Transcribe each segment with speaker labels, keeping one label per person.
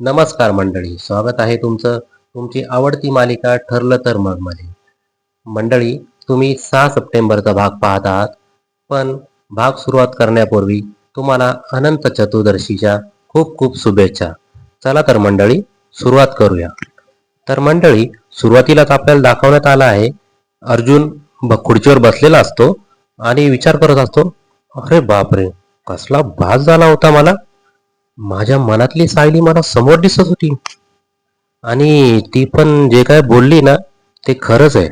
Speaker 1: नमस्कार मंडळी स्वागत आहे तुमचं. तुमची आवडती मालिका ठरलं तर मग मध्ये मंडळी तुम्ही सहा सप्टेंबरचा भाग पाहत आहात पण भाग सुरुवात करण्यापूर्वी तुम्हाला अनंत चतुर्दशीच्या खूप खूप शुभेच्छा. चला तर मंडळी सुरुवात करूया. तर मंडळी सुरुवातीलाच आपल्याला दाखवण्यात आलं आहे अर्जुन ब- खुर्चीवर बसलेला असतो आणि विचार करत असतो अरे बापरे कसला भास झाला होता मला. माझ्या मनातली सायली मला समोर दिसत होती. आणि ती पण जे काय बोलली ना ते खरंच आहे.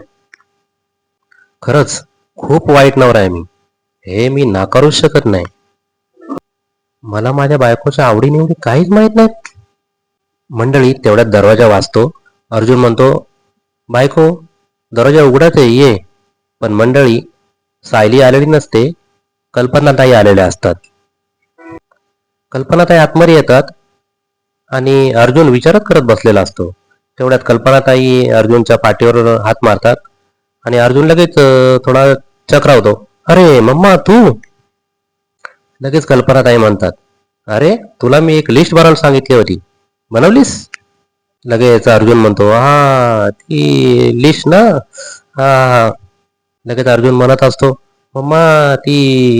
Speaker 1: खरंच खूप वाईट नवरा आहे मी. हे मी नाकारूच शकत नाही. मला माझ्या बायकोच्या आवडीनिवडी काहीच माहीत नाही. मंडळी तेवढ्यात दरवाजा वाचतो अर्जुन म्हणतो बायको दरवाजा उघडाच आहे ये. पण मंडळी सायली आलेली नसते. कल्पनाताई आलेल्या असतात. कल्पनाताई आतमध्ये येतात आणि अर्जुन विचारत करत बसलेला असतो. तेवढ्यात कल्पनाताई अर्जुनच्या पाठीवर हात मारतात आणि अर्जुन लगेच थोडा चक्रावतो. अरे मम्मा तू? लगेच कल्पनाताई म्हणतात अरे तुला मी एक लिस्ट बनवायला सांगितली होती. बनवलीस? लगेच अर्जुन म्हणतो हा ती लिस्ट ना? हा. लगेच अर्जुन म्हणत असतो मम्मा ती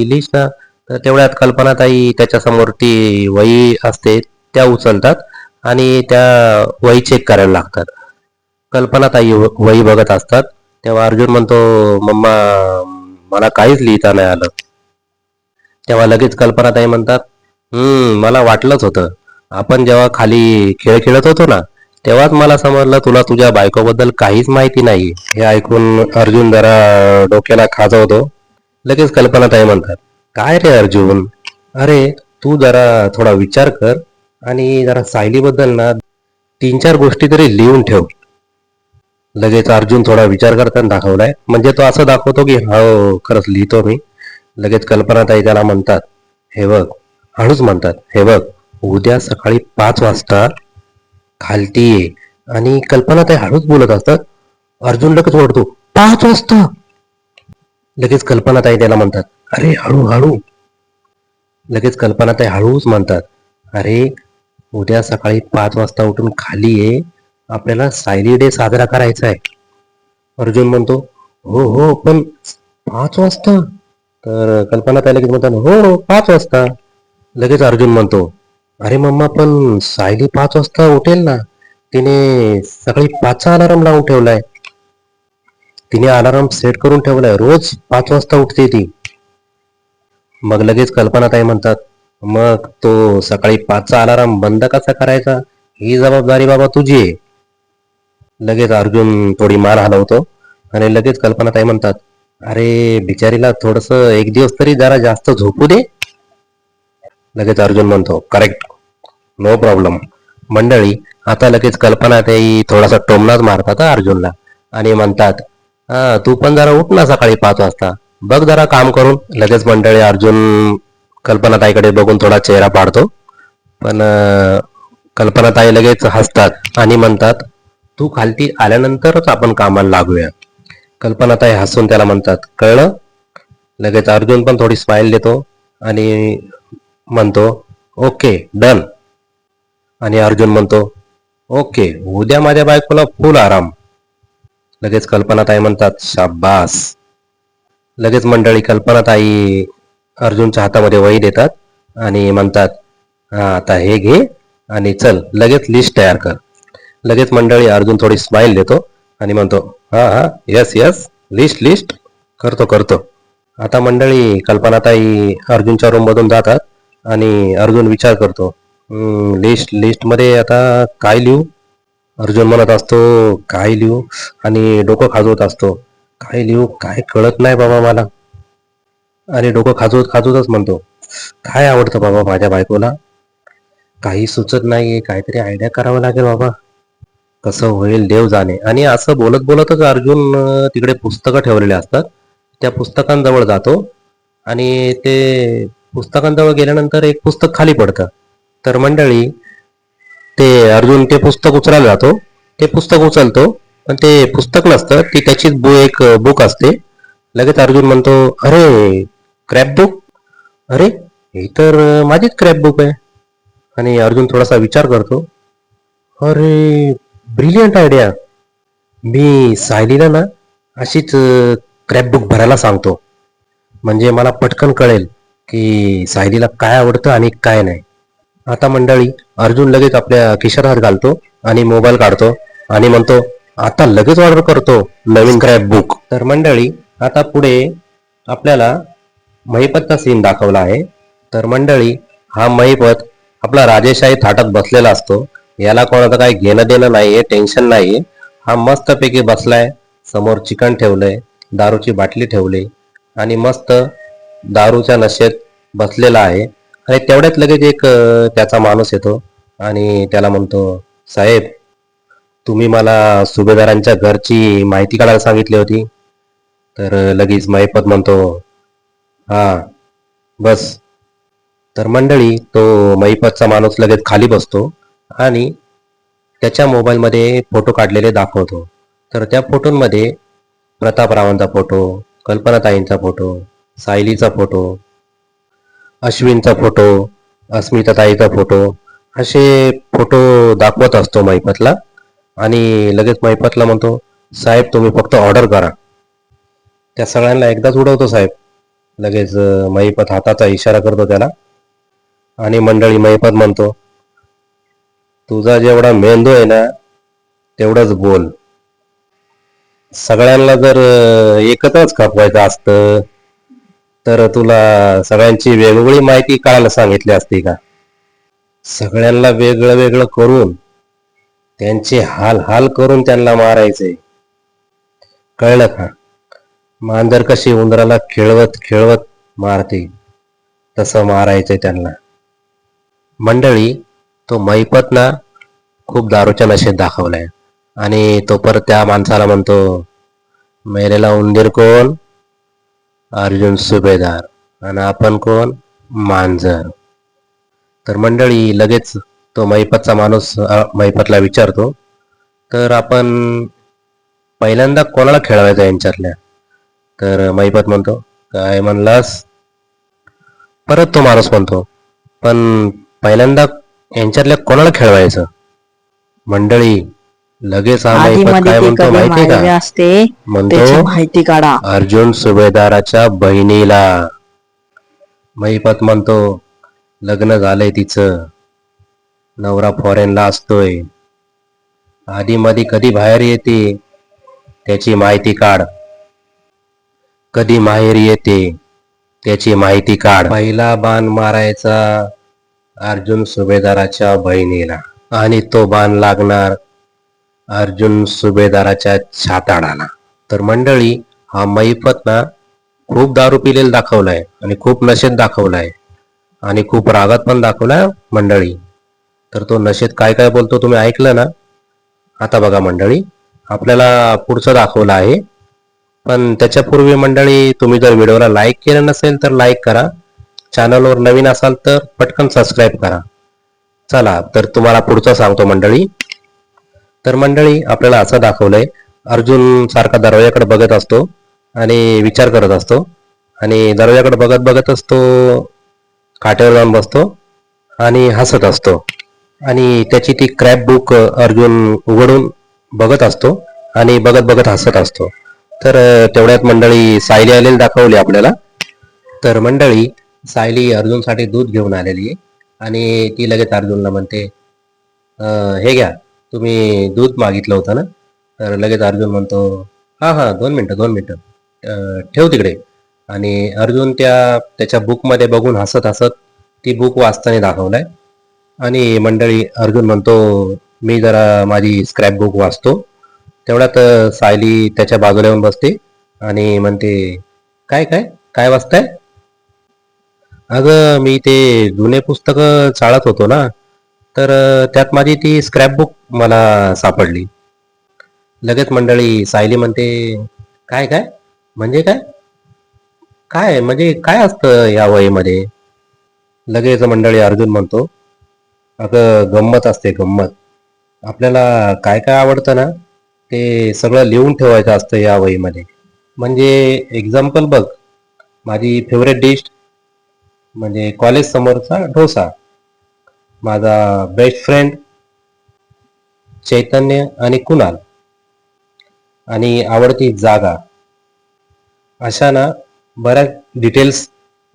Speaker 1: लिस्ट ना? तर तेवढ्यात कल्पनाताई त्याच्यासमोर ती वही असते त्या उचलतात आणि त्या वही चेक करायला लागतात. कल्पनाताई वही बघत असतात. तेव्हा अर्जुन म्हणतो मम्मा मला काहीच लिहिता नाही आलं. तेव्हा लगेच कल्पनाताई म्हणतात हम्म मला वाटलंच होतं. आपण जेव्हा खाली खेळ खेळत होतो ना तेव्हाच मला समजलं तुला तुझ्या बायकोबद्दल काहीच माहिती नाही. हे ऐकून अर्जुन जरा डोक्याला खाजवतो. लगेच कल्पनाताई म्हणतात काय रे अर्जुन? अरे तू जरा थोडा विचार कर आणि जरा सायलीबद्दल ना तीन चार गोष्टी तरी लिहून ठेव. लगेच अर्जुन थोडा विचार करताना दाखवलाय. म्हणजे तो असं दाखवतो की हो खरंच लिहितो मी. लगेच कल्पनाताई त्याला म्हणतात हे बघ हळूच म्हणतात हे बघ उद्या सकाळी पाच वाजता खालती ये. आणि कल्पनाताई हळूच बोलत असतात अर्जुन लगेच ओढतो पाच वाजता. लगेच कल्पनाताई त्याला म्हणतात अरे हळू हळू. लगेच ते हळूच म्हणतात अरे उद्या सकाळी पाच वाजता उठून खाली ये. आपल्याला सायली डे साजरा करायचा आहे. अर्जुन म्हणतो हो हो पण पाच वाजता. तर कल्पनाताई लगेच म्हणतात हो हो पाच वाजता. लगेच अर्जुन म्हणतो अरे मम्मा पण सायली पाच वाजता उठेल ना. तिने सकाळी पाचचा अलाराम लावून ठेवलाय. तिने अलाराम सेट करून ठेवलाय. रोज पाच वाजता उठते ती. मग लगेच कल्पनाताई म्हणतात मग तो सकाळी पाचचा अलाराम बंद कसा करायचा? ही जबाबदारी बाबा तुझी आहे. लगेच अर्जुन थोडी मान हलवतो आणि लगेच कल्पनाताई म्हणतात अरे बिचारीला थोडस एक दिवस तरी जरा जास्त झोपू दे. लगेच अर्जुन म्हणतो करेक्ट नो प्रॉब्लेम मंडळी आता लगेच कल्पनाताई थोडासा टोमनाच मारतात अर्जुनला. आणि म्हणतात हा तू पण जरा उठ ना सकाळी पाच वाजता. बघ जरा काम करून. लगेच मंडळी अर्जुन कल्पनाताईकडे बघून थोडा चेहरा पाडतो. पण कल्पनाताई लगेच हसतात आणि म्हणतात तू खालती आल्यानंतरच आपण कामाला लागूया. कल्पनाताई हसून त्याला म्हणतात कळलं? लगेच अर्जुन पण थोडी स्माईल देतो आणि म्हणतो ओके डन. आणि अर्जुन म्हणतो ओके उद्या माझ्या बायकोला फुल आराम. लगेच कल्पनाताई म्हणतात शाबास. लगेच मंडळी कल्पनाताई अर्जुनच्या हातामध्ये वही देतात आणि म्हणतात आता हे घे आणि चल लगेच लिस्ट तयार कर. लगेच मंडळी अर्जुन थोडी स्माईल देतो आणि म्हणतो हा हा यस यस लिस्ट लिस्ट करतो करतो. आता मंडळी कल्पनाताई अर्जुनच्या रूम मधून जातात आणि अर्जुन विचार करतो लिस्ट लिस्टमध्ये आता काय लिहू? अर्जुन म्हणत असतो काय लिहू? आणि डोकं खाजवत असतो काय लिहू? काय कळत नाही बाबा मला. आणि डोकं खाजवत खाजवतच म्हणतो. काय आवडतं बाबा माझ्या बायकोला? काही सुचत नाहीये काहीतरी आयडिया करावं लागेल बाबा. कसं होईल देव जाणे. आणि असं बोलत बोलतच अर्जुन तिकडे पुस्तकं ठेवलेले असतात. त्या पुस्तकांजवळ जातो. आणि ते पुस्तकांजवळ गेल्यानंतर एक पुस्तक खाली पडतं. तर मंडळी ते अर्जुन ते पुस्तक उचलायला जातो. ते पुस्तक उचलतो. पण ते पुस्तक नसतं ती त्याचीच बु एक बुक असते. लगेच अर्जुन म्हणतो अरे क्रॅप बुक अरे ही तर माझीच क्रॅप बुक आहे. आणि अर्जुन थोडासा विचार करतो अरे ब्रिलियंट आयडिया मी सायलीला ना अशीच क्रॅप बुक भरायला सांगतो. म्हणजे मला पटकन कळेल की सायलीला काय आवडतं आणि काय नाही. आता मंडळी अर्जुन लगेच आपल्या खिशात हात घालतो आणि मोबाईल काढतो आणि म्हणतो आता लगेच ऑर्डर करतो नवीन क्रॅप बुक तर मंडळी आता पुढे आपल्याला महिपतचा सीन दाखवला आहे. तर मंडळी हा महिपत आपला राजेशाही थाटात बसलेला असतो. याला कोणाचं काही घेणं देणं नाहीये टेन्शन नाहीये. हा मस्तपैकी बसलाय समोर चिकन ठेवलंय दारूची बाटली ठेवली आणि मस्त दारूच्या नशेत बसलेला आहे. आणि तेवढ्यात लगेच एक त्याचा माणूस येतो आणि त्याला म्हणतो साहेब तुम्ही मला सुभेदारांच्या घरची माहिती काढायला सांगितली होती. तर लगेच महिपत म्हणतो हा बस. तर मंडळी तो महिपतचा माणूस लगेच खाली बसतो आणि त्याच्या मोबाईलमध्ये फोटो काढलेले दाखवतो. तर त्या फोटोंमध्ये प्रतापरावांचा फोटो कल्पनाताईंचा फोटो सायलीचा फोटो अश्विनचा फोटो अस्मिताताईचा फोटो असे फोटो दाखवत असतो मैपतला आणि लगेच महिपतला म्हणतो साहेब तुम्ही फक्त ऑर्डर करा. त्या सगळ्यांना एकदाच उडवतो साहेब. लगेच महिपत हाताचा इशारा करतो त्याला. आणि मंडळी महिपत म्हणतो तुझा जेवढा मेंदू आहे ना तेवढंच बोल. सगळ्यांना जर एकत्रच खपवायचं असतं तर तुला सगळ्यांची वेगवेगळी माहिती काढायला सांगितली असती का? सगळ्यांना वेगळं वेगळं करून त्यांचे हाल हाल करून त्यांना मारायचे. कळलं का? मांजर कशी उंदराला खेळवत खेळवत मारते तसं मारायचंय त्यांना. मंडळी तो मैपत ना खूप दारूच्या नशेत दाखवलाय. आणि तो परत त्या माणसाला म्हणतो मेलेला उंदीर कोण? अर्जुन सुभेदार. आणि आपण कोण? मांजर. तर मंडळी लगेच तो मैपतचा माणूस अ, मैपतला विचारतो. तर आपण पहिल्यांदा कोणाला खेळवायचं यांच्यातल्या? तर मैपत म्हणतो काय म्हणलास? परत तो माणूस म्हणतो पण पहिल्यांदा यांच्यातल्या कोणाला खेळवायचं? मंडळी लगेच हा
Speaker 2: मध्ये
Speaker 1: काय
Speaker 2: ते
Speaker 1: म्हणतो माहिती का?
Speaker 2: असते
Speaker 1: म्हणतो
Speaker 2: माहिती काढा.
Speaker 1: अर्जुन सुभेदाराच्या बहिणीला. महिपत म्हणतो लग्न झालंय तिचं. नवरा फॉरेनला असतोय. आधी मधी कधी बाहेर येते त्याची माहिती काढ. कधी माहेर येते त्याची माहिती काढ. पहिला बाण मारायचा अर्जुन सुभेदाराच्या बहिणीला. आणि तो बाण लागणार अर्जुन सुभेदाराच्या छाताडाला. तर मंडळी हा मैफत ना खूप दारू पिलेला दाखवलाय. आणि खूप नशेत दाखवलाय. आणि खूप रागात पण दाखवलाय मंडळी. तर तो नशेत काय काय बोलतो तुम्ही ऐकलं ना? आता बघा मंडळी आपल्याला पुढचं दाखवलं आहे. पण त्याच्यापूर्वी मंडळी तुम्ही जर व्हिडिओला लाईक केलं नसेल तर लाईक करा. चॅनलवर नवीन असाल तर पटकन सबस्क्राईब करा. चला तर तुम्हाला पुढचं सांगतो मंडळी. तर मंडळी आपल्याला असं दाखवलंय अर्जुन सारखा दरवाजाकडे बघत असतो आणि विचार करत असतो. आणि दरवाजाकडे बघत बघतच तो काट्यावर जाऊन बसतो आणि हसत असतो. आणि त्याची ती क्रॅप बुक अर्जुन उघडून बघत असतो आणि बघत बघत हसत असतो. तर तेवढ्यात मंडळी सायली आलेली दाखवली आपल्याला. तर मंडळी सायली अर्जुनसाठी दूध घेऊन आलेली आहे आणि ती लगेच अर्जुनला म्हणते हे घ्या तुम्ही दूध मागितलं होतं ना? तर लगेच अर्जुन म्हणतो हां हां दोन मिनटं दोन मिनटं ठेव तिकडे. आणि अर्जुन त्या त्याच्या बुकमध्ये बघून हसत हसत ती बुक वाचताना दाखवलाय. आणि मंडळी अर्जुन म्हणतो मी जरा माझी स्क्रॅप बुक वाचतो. तेवढ्यात सायली त्याच्या बाजूला येऊन बसते आणि म्हणते काय काय काय वाचताय? अगं मी ते जुने पुस्तक चाळत होतो ना तर त्यात माझी ती स्क्रॅप बुक मला सापडली. लगेच मंडळी सायली म्हणते काय काय? म्हणजे काय? काय म्हणजे काय असतं या वयीमध्ये लगेच मंडळी अर्जुन म्हणतो अगं गंमत असते गंमत. आपल्याला काय काय आवडतं ना ते सगळं लिहून ठेवायचं असतं या वहीमध्ये. म्हणजे एक्झाम्पल बघ माझी फेवरेट डिश म्हणजे कॉलेज समोरचा डोसा. माझा बेस्ट फ्रेंड चैतन्य आणि कुणाल. आणि आवडती जागा. अशा ना बऱ्याच डिटेल्स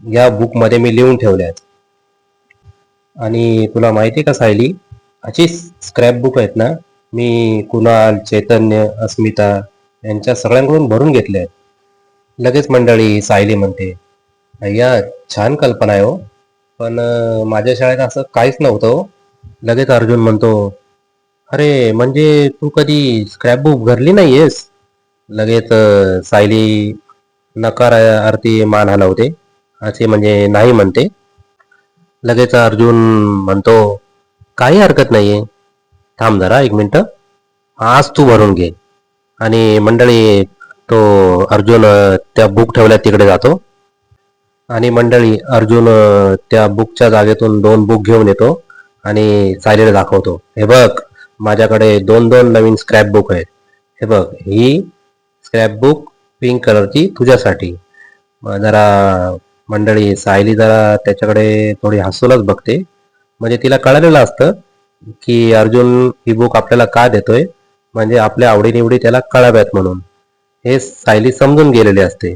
Speaker 1: या बुकमध्ये मी लिहून ठेवल्या आहेत. आणि तुला माहिती आहे का सायली? अशी स्क्रॅप बुक आहेत ना मी कुणाल चैतन्य अस्मिता यांच्या सगळ्यांकडून भरून घेतले आहेत. लगेच मंडळी सायली म्हणते अय्या छान कल्पना आहे हो. पण माझ्या शाळेत असं काहीच नव्हतं हो. लगेच अर्जुन म्हणतो अरे म्हणजे तू कधी स्क्रॅपबुक भरली नाहीयेस? लगेच सायली नकार अर्थी मान हलवते. असे म्हणजे नाही म्हणते. लगेच अर्जुन म्हणतो काही हरकत नाहीये. थांब जरा एक मिनिट. आज तू भरून घे. आणि मंडळी तो अर्जुन त्या बुक ठेवल्या तिकडे जातो. आणि मंडळी अर्जुन त्या बुकच्या जागेतून दोन बुक घेऊन येतो आणि सायलीला दाखवतो. हे बघ माझ्याकडे दोन दोन नवीन स्क्रॅप बुक आहेत. हे बघ ही स्क्रॅप बुक पिंक कलरची तुझ्यासाठी. जरा मंडळी सायली जरा त्याच्याकडे थोडी हसूनच बघते. म्हणजे तिला कळलेलं असतं की अर्जुन ही बुक आपल्याला का देतोय? म्हणजे आपल्या आवडीनिवडी त्याला कळाव्यात म्हणून. हे सायली समजून गेलेली असते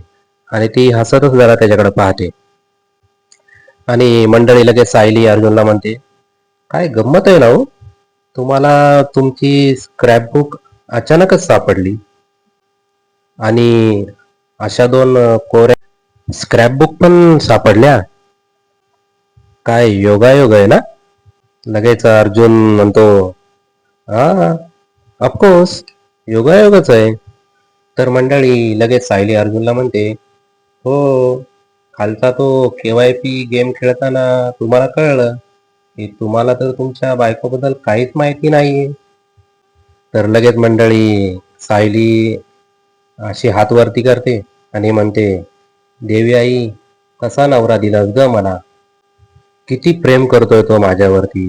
Speaker 1: आणि ती हसतच जरा त्याच्याकडे पाहते. आणि मंडळी लगेच सायली अर्जुनला म्हणते काय गंमत आहे ना हो? तुम्हाला तुमची स्क्रॅपबुक अचानकच सापडली. आणि अशा दोन कोऱ्या स्क्रॅपबुक पण सापडल्या. काय योगायोग आहे ना? लगेच अर्जुन म्हणतो हा ऑफकोर्स योगायोगच आहे. तर मंडळी लगेच सायली अर्जुनला म्हणते हो खालचा तो केवाय पी गेम खेळताना तुम्हाला कळलं. की तुम्हाला तर तुमच्या बायकोबद्दल काहीच माहिती नाहीये. तर लगेच मंडळी सायली अशी हात वरती करते आणि म्हणते देवी आई कसा नवरा दिलास ग मला? किती प्रेम करतोय तो माझ्यावरती.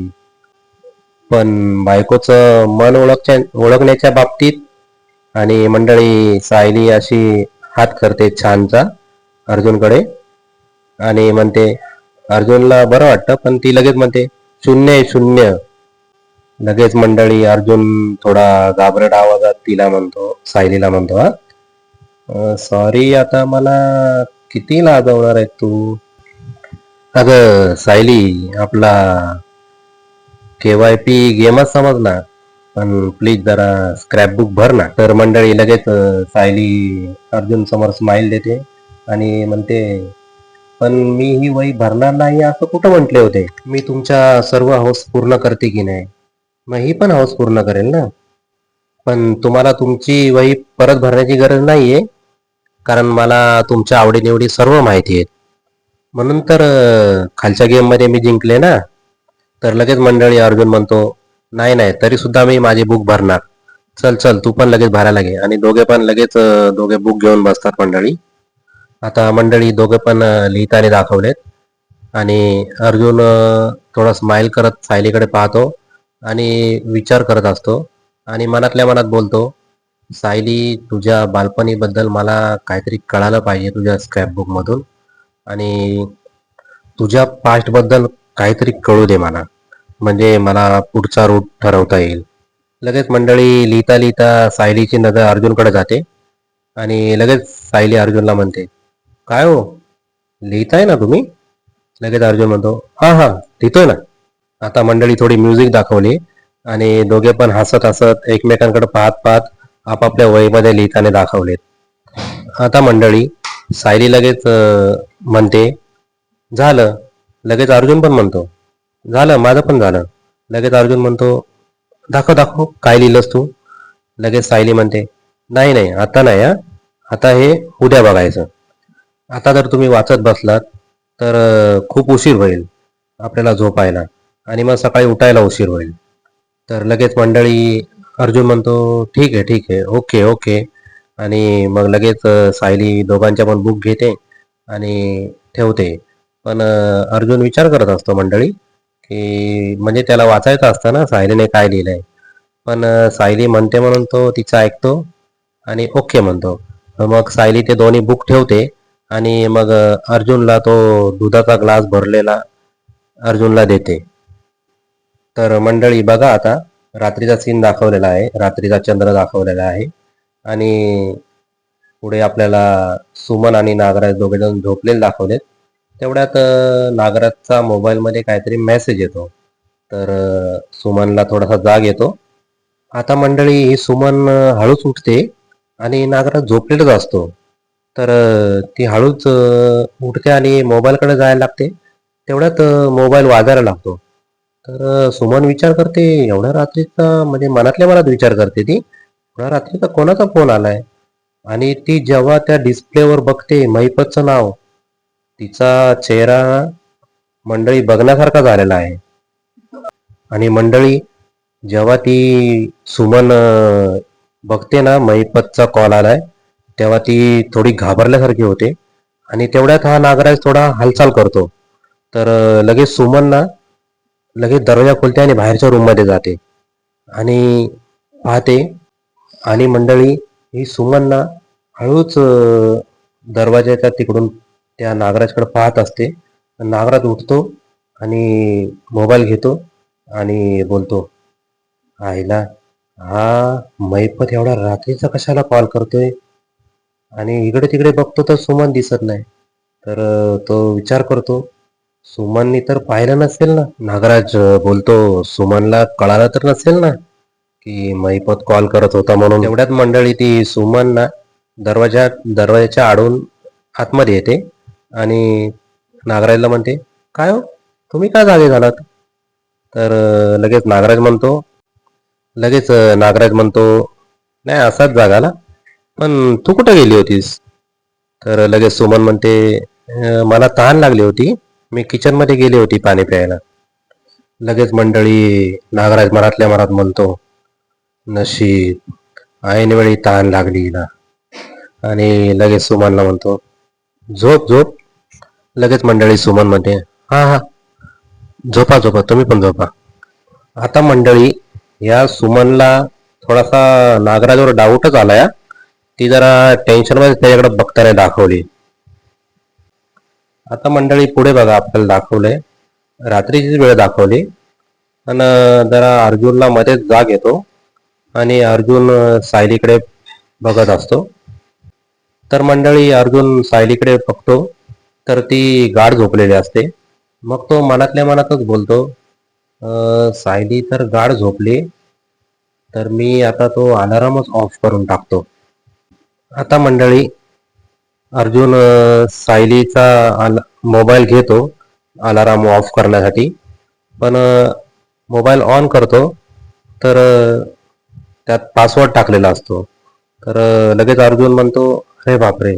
Speaker 1: पण बायकोचं मन ओळखच्या ओळखण्याच्या बाबतीत आणि मंडळी सायली अशी हात करते छानचा अर्जुनकडे. आणि म्हणते अर्जुनला बरं वाटतं पण ती लगेच म्हणते शून्य शून्य. लगेच मंडळी अर्जुन थोडा घाबरट आवाजात तिला म्हणतो सायलीला म्हणतो हा. सॉरी आता मला किती लाजवणार आहे तू? अग सायली आपला केवाय पी गेमच समज ना पण प्लीज जरा स्क्रॅपबुक भर ना. तर मंडळी लगेच सायली अर्जुन समोर स्माइल देते आणि म्हणते पण मी ही वही भरणार नाही असं कुठं म्हटले होते? मी तुमच्या सर्व हौस पूर्ण करते की नाही? मग ही पण हौस पूर्ण करेल ना? पण तुम्हाला तुमची वही परत भरण्याची गरज नाहीये. कारण मला तुमच्या आवडीनिवडी सर्व माहिती आहेत. म्हणून तर खालच्या गेममध्ये मी जिंकले ना तर लगेच मंडळी अर्जुन म्हणतो नाही नाही तरी सुद्धा मी माझी बुक भरणार. चल चल तू पण लगेच भरायला घे. आणि दोघे पण लगेच दोघे बुक घेऊन बसतात मंडळी. आता मंडळी दोघे पण लिहिताने दाखवलेत. आणि अर्जुन थोडा स्माइल करत सायलीकडे पाहतो आणि विचार करत असतो आणि मनातल्या मनात बोलतो सायली तुझ्या बालपणीबद्दल मला काहीतरी कळालं पाहिजे तुझ्या स्क्रॅपबुक मधून. आणि तुझ्या पास्टबद्दल काहीतरी कळू दे मला. म्हणजे मला पुढचा रूट ठरवता येईल. लगेच मंडळी लिहिता लिहिता सायलीची नजर अर्जुनकडे जाते. आणि लगेच सायली अर्जुनला म्हणते काय हो? लिहिताय ना तुम्ही? लगेच अर्जुन म्हणतो हा हा लिहितोय ना. आता मंडळी थोडी म्युझिक दाखवली. आणि दोघे पण हसत हसत एकमेकांकडे पाहत पाहत आपापल्या वहीमध्ये लिहिताने दाखवलेत. आता मंडळी सायली लगेच म्हणते झालं. लगेच अर्जुन पण म्हणतो झालं माझं पण झालं. लगेच अर्जुन म्हणतो दाखव दाखव काय लिहिलंस तू? लगेच सायली म्हणते नाही नाही आता नाही हा. आता हे उद्या बघायचं. आता जर तुम्ही वाचत बसलात तर खूप उशीर होईल आपल्याला झोपायला आणि मग सकाळी उठायला उशीर होईल. तर लगेच मंडळी अर्जुन म्हणतो ठीक आहे ठीक आहे ओके ओके. आणि मग लगेच सायली दोघांच्या पण बुक घेते आणि ठेवते. पण अर्जुन विचार करत असतो मंडळी की म्हणजे त्याला वाचायचं असतं ना सायलीने काय लिहिलंय. पण सायली म्हणते म्हणून तो तिचं ऐकतो आणि ओके म्हणतो. मग सायली ते दोन्ही बुक ठेवते आणि मग अर्जुनला तो दुधाचा ग्लास भरलेला अर्जुनला देते. तर मंडळी बघा आता रात्रीचा सीन दाखवलेला आहे. रात्रीचा चंद्र दाखवलेला आहे. आणि पुढे आपल्याला सुमन आणि नागराज दोघे जण झोपलेले दाखवलेत. तेवढ्यात नागराजचा मोबाईलमध्ये काहीतरी मेसेज येतो. तर सुमनला थोडासा जाग येतो. आता मंडळी ही सुमन हळूच उठते आणि नागराज झोपलेलाच असतो. तर ती हळूच उठते आणि मोबाईलकडे जायला लागते. तेवढ्यात मोबाईल वाजायला लागतो. तर सुमन विचार करते एवढ्या रात्रीचा म्हणजे मनातल्या मनात विचार करते ती. एवढ्या रात्रीचा कोणाचा फोन आलाय? आणि ती जेव्हा त्या डिस्प्लेवर बघते महिपतचं नाव तिचा चेहरा मंडळी बघण्यासारखा झालेला आहे. आणि मंडळी जेव्हा ती सुमन बघते ना महिपतचा कॉल आलाय तेव्हा ती थोडी घाबरल्यासारखी होते. आणि तेवढ्यात हा नागराज थोडा हालचाल करतो. तर लगेच सुमन ना लगेच दरवाजा खोलते आणि बाहेरच्या रूममध्ये जाते. आणि पाहते आणि मंडळी ही सुमनना हळूच दरवाजाच्या तिकडून त्या नागराजकडे पाहत असते. नागराज उठतो आणि मोबाईल घेतो आणि बोलतो आईला हा मैपत एवढा रात्रीचा कशाला कॉल करतोय? आणि इकडे तिकडे बघतो तर सुमन दिसत नाही. तर तो विचार करतो सुमननी तर पाहिलं नसेल ना. नागराज बोलतो सुमनला कळालं तर नसेल ना की महिपत कॉल करत होता म्हणून. तेवढ्यात मंडळी ती सुमन ना दरवाजा दरवाजाच्या आडून आतमध्ये येते आणि नागराजला म्हणते काय हो? तुम्ही काय जागे झालात? तर लगेच नागराज म्हणतो लगेच नागराज म्हणतो नाही असाच जागाला पण तू कुठे गेली होतीस? तर लगेच सुमन म्हणते मला तहान लागली होती. मी किचनमध्ये गेली होती पाणी प्यायला. लगेच मंडळी नागराज मराठल्या मरात म्हणतो नशीब ऐनवेळी वेळी लागली ना. आणि लगेच सुमनला म्हणतो झोप झोप. लगेच मंडळी सुमन म्हणते हा हा झोपा झोपा तुम्ही पण झोपा. आता मंडळी या सुमनला थोडासा नागराजवर डाऊटच आलाय ती जरा टेन्शनमध्ये त्याच्याकडे बघताना दाखवली. आता मंडळी पुढे बघा आपल्याला दाखवलंय रात्रीचीच वेळ दाखवली. आणि जरा अर्जुनला मध्येच जाग येतो. आणि अर्जुन सायलीकडे बघत असतो. तर मंडळी अर्जुन सायलीकडे बघतो. तर ती गाढ झोपलेली असते. मग तो मनातल्या मनातच बोलतो सायली तर गाढ झोपली. तर मी आता तो अलारामच ऑफ करून टाकतो. आता मंडळी अर्जुन सायलीचा मोबाईल घेतो अलाराम ऑफ करण्यासाठी. पण मोबाईल ऑन करतो तर त्यात पासवर्ड टाकलेला असतो. तर लगेच अर्जुन म्हणतो अरे बापरे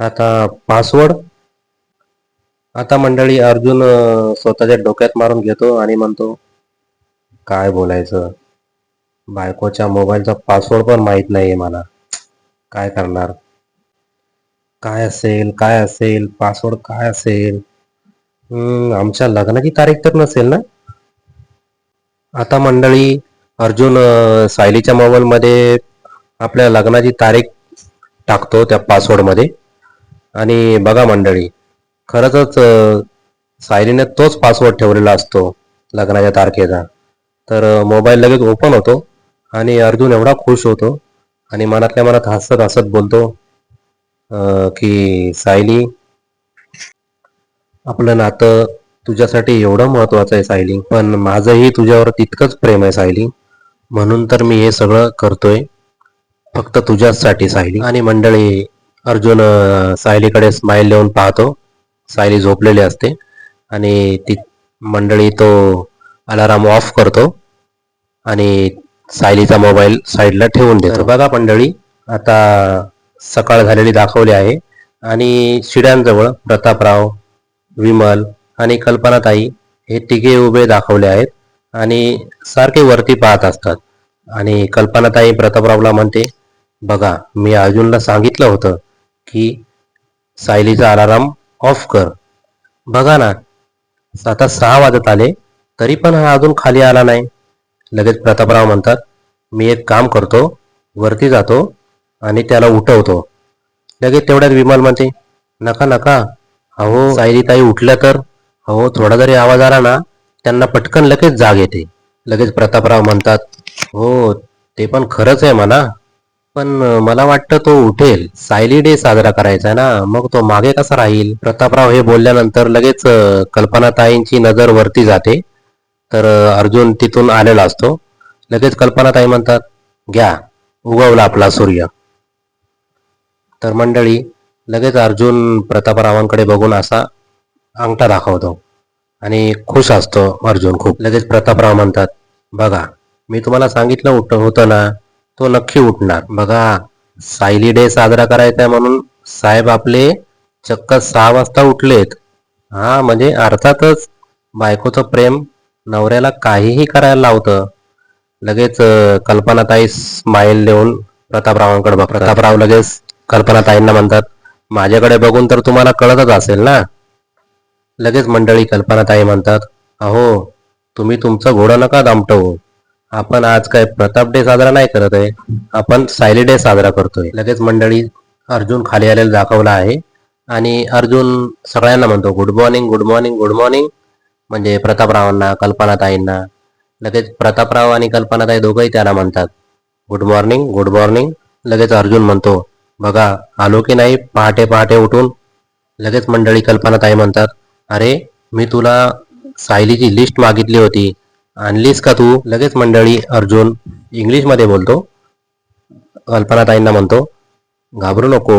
Speaker 1: आता पासवर्ड आता मंडळी अर्जुन स्वतःच्या डोक्यात मारून घेतो आणि म्हणतो काय बोलायचं? बायकोच्या मोबाईलचा पासवर्ड पण माहीत नाही आहे मला. काय करणार? काय असेल काय असेल पासवर्ड काय असेल? आमच्या लग्नाची तारीख तर नसेल ना? आता मंडळी अर्जुन सायलीच्या मोबाईलमध्ये आपल्या लग्नाची तारीख टाकतो त्या पासवर्डमध्ये आणि बघा मंडळी खरंच सायलीने तोच पासवर्ड ठेवलेला असतो लग्नाच्या तारखेचा. तर मोबाईल लगेच ओपन होतो आणि अर्जुन एवढा खुश होतो आणि मनातल्या मनात हसत हसत बोलतो की सायली आपलं नातं तुझ्यासाठी एवढं महत्वाचं आहे सायली पण माझंही तुझ्यावर तितकंच प्रेम आहे सायली. म्हणून तर मी हे सगळं करतोय फक्त तुझ्यासाठी सायली. आणि मंडळी अर्जुन सायलीकडे स्माइल देऊन पाहतो. सायली झोपलेली असते. आणि ती मंडळी तो अलाराम ऑफ करतो. आणि सायलीचा मोबाईल साईडला ठेवून देतो. बघा मंडळी आता सकाळ झालेली दाखवली आहे. आणि शिड्यांजवळ प्रतापराव विमल आणि कल्पनाताई हे तिघे उभे दाखवले आहेत आणि सारखे वरती पाहत असतात. आणि कल्पनाताई प्रतापरावला म्हणते बघा मी अर्जुनला सांगितलं होतं की सायलीचा अलाराम ऑफ कर. बघा ना आता सहा वाजत आले तरी पण हा अजून खाली आला नाही. लगेच प्रतापराव म्हणतात मी एक काम करतो वरती जातो आणि त्याला उठवतो. लगेच तेवढ्यात विमल म्हणते नका नका. अहो सायलीताई उठल्या तर अहो थोडा जरी आवाज आला ना त्यांना पटकन लगेच जाग येते. लगेच प्रतापराव म्हणतात हो ते पण खरंच आहे म्हणा. पण मला वाटतं तो उठेल. सायली डे साजरा करायचा आहे ना. मग तो मागे कसा राहील? प्रतापराव हे बोलल्यानंतर लगेच कल्पनाताईंची नजर वरती जाते. तर अर्जुन तिथून आलेला असतो. लगेच कल्पनाताई म्हणतात घ्या उगवला आपला सूर्य. तर मंडळी लगेच अर्जुन प्रतापरावांकडे बघून असा अंगठा दाखवतो. आणि खुश असतो अर्जुन खूप. लगेच प्रतापराव म्हणतात बघा मी तुम्हाला सांगितलं उठ होतं ना? तो नक्की उठणार. बघा सायली डे साजरा करायचा आहे म्हणून साहेब आपले चक्क सहा वाजता उठलेत. हा म्हणजे अर्थातच बायकोचं प्रेम नवऱ्याला काहीही करायला लावतं. लगेच कल्पनाताई स्माईल देऊन प्रतापरावांकडे बघ प्रतापराव लगेच कल्पनाताईंना म्हणतात माझ्याकडे बघून तर तुम्हाला कळतच असेल ना? लगेच मंडळी कल्पनाताई म्हणतात अहो तुम्ही तुमचं घोडं नका दामटवू. आपण आज काय प्रताप डे साजरा नाही करत आहे आपण सायली डे साजरा करतोय. लगेच मंडळी अर्जुन खाली आलेला दाखवला आहे आणि अर्जुन सगळ्यांना म्हणतो good morning good morning good morning. म्हणजे प्रतापरावांना कल्पनाताईंना. लगेच प्रतापराव आणि कल्पनाताई दोघंही त्याला म्हणतात गुड मॉर्निंग गुड मॉर्निंग. लगेच अर्जुन म्हणतो बघा आलो की नाही? पहाटे पहाटे उठून लगेच मंडळी कल्पनाताई म्हणतात अरे मी तुला सायलीची लिस्ट मागितली होती. आणलीस का तू? लगेच मंडळी अर्जुन इंग्लिशमध्ये बोलतो. कल्पनाताईंना म्हणतो घाबरू नको.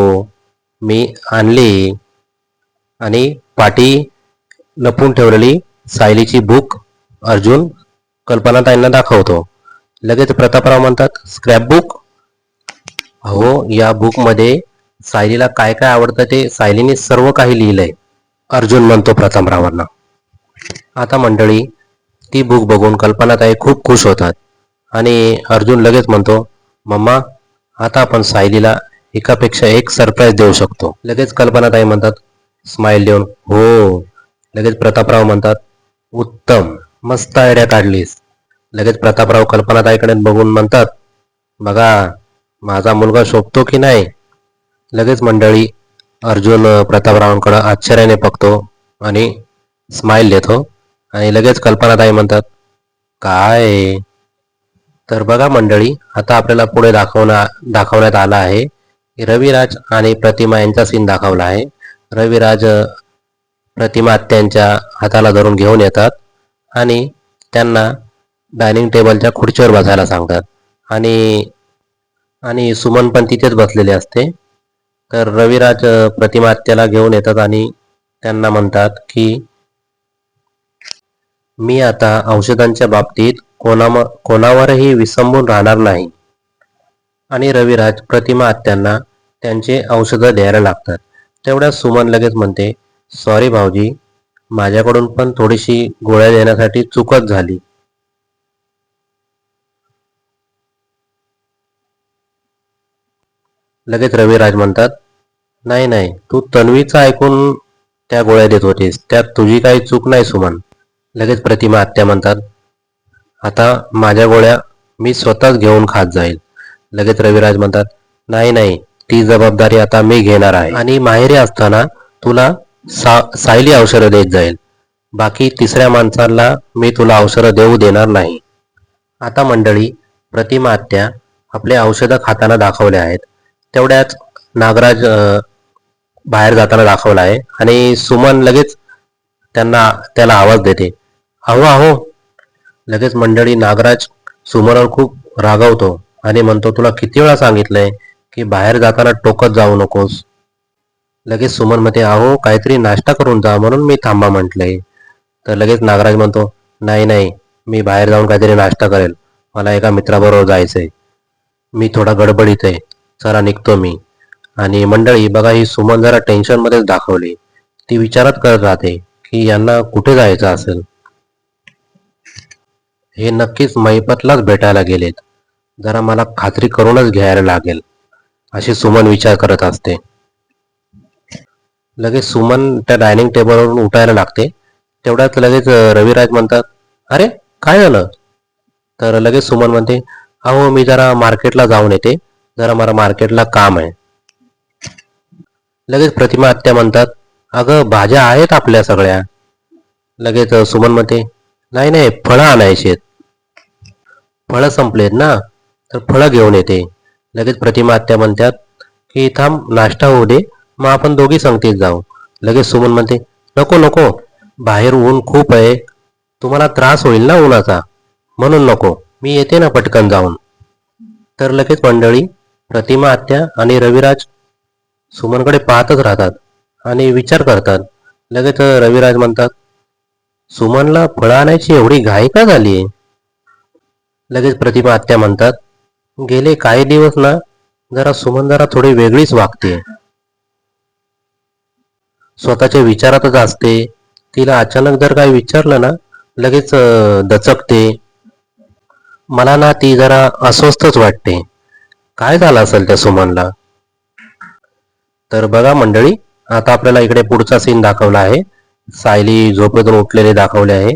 Speaker 1: मी आणली आणि पाठी लपून ठेवलेली सायलीची बुक अर्जुन कल्पनाताईंना दाखवतो. लगेच प्रतापराव म्हणतात स्क्रॅप बुक अहो या बुकमध्ये सायलीला काय काय आवडतं ते सायलीने सर्व काही लिहिलंय. अर्जुन म्हणतो प्रतापरावांना आता मंडळी ती बुक बघून कल्पनाताई खूप खुश होतात. आणि अर्जुन लगेच म्हणतो मम्मा आता आपण सायलीला एकापेक्षा एक सरप्राईज देऊ शकतो. लगेच कल्पनाताई म्हणतात स्माईल देऊन. हो. लगेच प्रतापराव म्हणतात उत्तम मस्त आयडिया काढलीस. लगेच प्रतापराव कल्पनाताईकडे बघून म्हणतात बघा माझा मुलगा शोभतो की नाही? लगेच मंडळी अर्जुन प्रतापरावांकडं आश्चर्याने बघतो आणि स्माईल देतो आणि लगेच कल्पनाताई म्हणतात काय? तर बघा मंडळी आता आपल्याला पुढे दाखवण्या दाखवण्यात आला आहे की रविराज आणि प्रतिमा यांचा सीन दाखवला आहे. रविराज प्रतिमा त्यांच्या हाताला धरून घेऊन येतात आणि त्यांना डायनिंग टेबलच्या खुर्चीवर बसायला सांगतात. आणि आणि सुमन पण तिथेच बसलेले असते. तर रविराज प्रतिमा आत्याला घेऊन येतात आणि त्यांना म्हणतात की मी आता औषधांच्या बाबतीत कोणा कोणावरही विसंबून राहणार नाही. आणि रविराज प्रतिमा आत्यांना त्यांचे औषधं द्यायला लागतात. तेवढ्या सुमन लगेच म्हणते सॉरी भाऊजी माझ्याकडून पण थोडीशी गोळ्या देण्यासाठी चूकच झाली. लगेच रविराज म्हणतात नाही नाही तू तन्वीचं ऐकून त्या गोळ्या देत होतीस. त्यात तुझी काही चूक नाही सुमन. लगेच प्रतिमा आत्या म्हणतात आता माझ्या गोळ्या मी स्वतःच घेऊन खात जाईल. लगेच रविराज म्हणतात नाही नाही ती जबाबदारी आता मी घेणार आहे. आणि माहेरी असताना तुला सा सायली औषधं देत जाईल. बाकी तिसऱ्या माणसाला मी तुला औषधं देऊ देणार नाही. आता मंडळी प्रतिमा आत्या आपले औषधं खाताना दाखवले आहेत. तेवढ्याच नागराज बाहेर जाताना दाखवला आहे आणि सुमन लगेच त्यांना त्याला आवाज देते. अहो अहो. लगेच मंडळी नागराज सुमनवर खूप रागावतो आणि म्हणतो तुला किती वेळा सांगितलंय की बाहेर जाताना टोकत जाऊ नकोस. लगेच सुमनमध्ये अहो काहीतरी नाश्ता करून जा म्हणून मी थांबा म्हटलंय. तर लगेच नागराज म्हणतो नाही नाही मी बाहेर जाऊन काहीतरी नाश्ता करेल. मला एका मित्राबरोबर जायचंय. मी थोडा गडबडीत आहे. चला निघतो मी. आणि मंडळी बघा ही सुमन जरा टेन्शन मध्येच दाखवली. ती विचारत करत राहते की यांना कुठे जायचं असेल? हे नक्कीच मैपतलाच भेटायला गेलेत. जरा मला खात्री करूनच घ्यायला लागेल अशी सुमन विचार करत असते. लगेच सुमन त्या डायनिंग टेबलवरून उठायला लागते. तेवढ्यात लगेच रविराज म्हणतात अरे काय झालं? तर लगेच सुमन म्हणते अहो मी जरा मार्केटला जाऊन येते. जरा मला मार्केटला काम आहे. लगेच प्रतिमा आत्या म्हणतात अगं भाज्या आहेत आपल्या सगळ्या. लगेच सुमन म्हणते नाही नाही फळं आणायची फळं संपलेत ना तर फळं घेऊन येते. लगेच प्रतिमा आत्या म्हणतात की थांब नाश्ता होऊ दे मग आपण दोघी संगतीत जाऊ. लगेच सुमन म्हणते नको नको बाहेर ऊन खूप आहे तुम्हाला त्रास होईल ना उन्हाचा म्हणून नको मी येते ना पटकन जाऊन. तर लगेच मंडळी प्रतिमा आत्या आणि रविराज सुमनकडे पाहतच राहतात आणि विचार करतात. लगेच रविराज म्हणतात सुमनला फळं आणायची एवढी घाई का झाली लगेच प्रतिमा आत्या म्हणतात गेले काही दिवस ना जरा सुमन जरा थोडी वेगळीच वागते. स्वतःच्या विचारातच असते. तिला अचानक जर काही विचारलं ना लगेच दचकते. मला ना ती जरा अस्वस्थच वाटते. काय झालं असेल त्या सुमनला? तर बघा मंडळी आता आपल्याला इकडे पुढचा सीन दाखवला आहे. सायली झोपेतून उठलेले दाखवले आहे.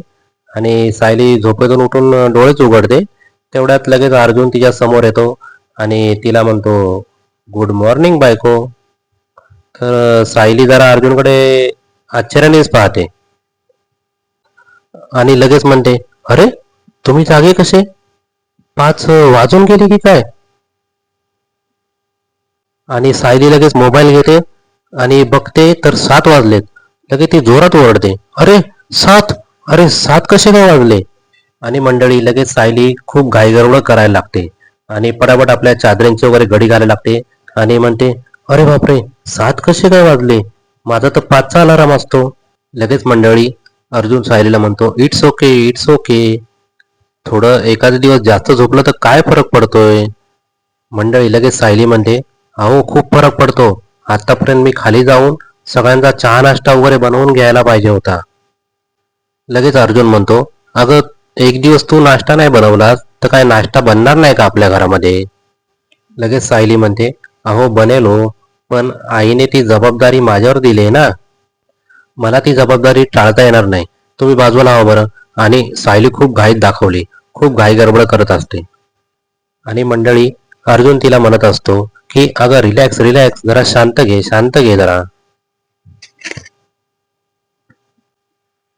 Speaker 1: आणि सायली झोपेतून उठून डोळेच उघडते. तेवढ्यात लगेच अर्जुन तिच्या समोर येतो आणि तिला म्हणतो गुड मॉर्निंग बायको. तर सायली जरा अर्जुनकडे आश्चर्यानेच पाहते. आणि लगेच म्हणते अरे तुम्ही जागे कसे? पाच वाजून गेले की काय? आणि सायली लगेच मोबाईल घेते आणि बघते तर सात वाजलेत. लगेच ती जोरात ओरडते. अरे सात? अरे सात कसे काय वाजले? आणि मंडळी लगेच सायली खूप घाईगरवळ करायला लागते. आणि पटापट आपल्या चादरींचे वगैरे घडी घालायला लागते. आणि म्हणते अरे बापरे सात कसे काय वाजले? माझा तर पाचचा अलाराम असतो. लगेच मंडळी अर्जुन सायलीला म्हणतो इट्स ओके इट्स ओके थोडं एखादा दिवस जास्त झोपलं तर काय फरक पडतोय? मंडळी लगेच सायली म्हणते अहो खूप फरक पडतो. आतापर्यंत मी खाली जाऊन सगळ्यांचा चहा नाश्ता वगैरे बनवून घ्यायला पाहिजे होता. लगेच अर्जुन म्हणतो अगं एक दिवस तू नाश्ता नाही बनवलास तर काय नाश्ता बनणार नाही का आपल्या घरामध्ये? लगेच सायली म्हणते अहो बनेल हो पण आईने ती जबाबदारी माझ्यावर दिली आहे ना. मला ती जबाबदारी टाळता येणार नाही. तुम्ही बाजूला हवा बरं. आणि सायली खूप घाईत दाखवली खूप घाई गडबड करत असते. आणि मंडळी अर्जुन तिला म्हणत असतो की अगं रिलॅक्स रिलॅक्स जरा शांत घे शांत घे जरा.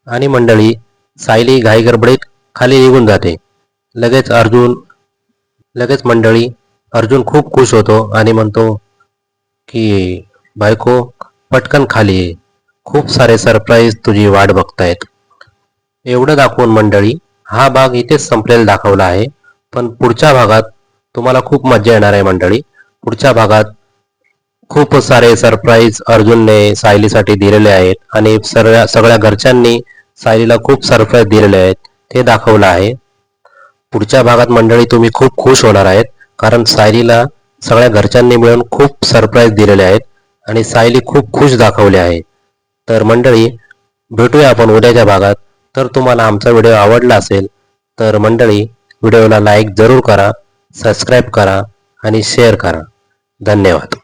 Speaker 1: आणि मंडळी सायली घाई गडबडीत खाली निघून जाते. लगेच अर्जुन लगेच मंडळी अर्जुन खूप खुश होतो आणि म्हणतो की बायको पटकन खाली ये. खूप सारे सरप्राईज तुझी वाट बघतायत. एवढं दाखवून मंडळी हा भाग इथेच संपलेला दाखवला आहे. पण पुढच्या भागात तुम्हाला खूप मजा येणार आहे मंडळी. पुढच्या भागात खूप सारे सरप्राईज अर्जुनने सायलीसाठी दिलेले आहेत आणि सगळ्या सगळ्या घरच्यांनी सायलीला खूप सरप्राईज दिलेले आहेत. ते दाखवलं आहे. पुढच्या भागात मंडळी तुम्ही खूप खुश होणार आहेत कारण सायलीला सगळ्या घरच्यांनी मिळून खूप सरप्राईज दिलेले आहेत आणि सायली खूप खुश दाखवली आहे. तर मंडळी भेटूया आपण उद्याच्या भागात. तर तुम्हाला आमचा व्हिडिओ आवडला असेल तर मंडळी व्हिडिओला लाईक जरूर करा सबस्क्राईब करा आणि शेअर करा. धन्यवाद.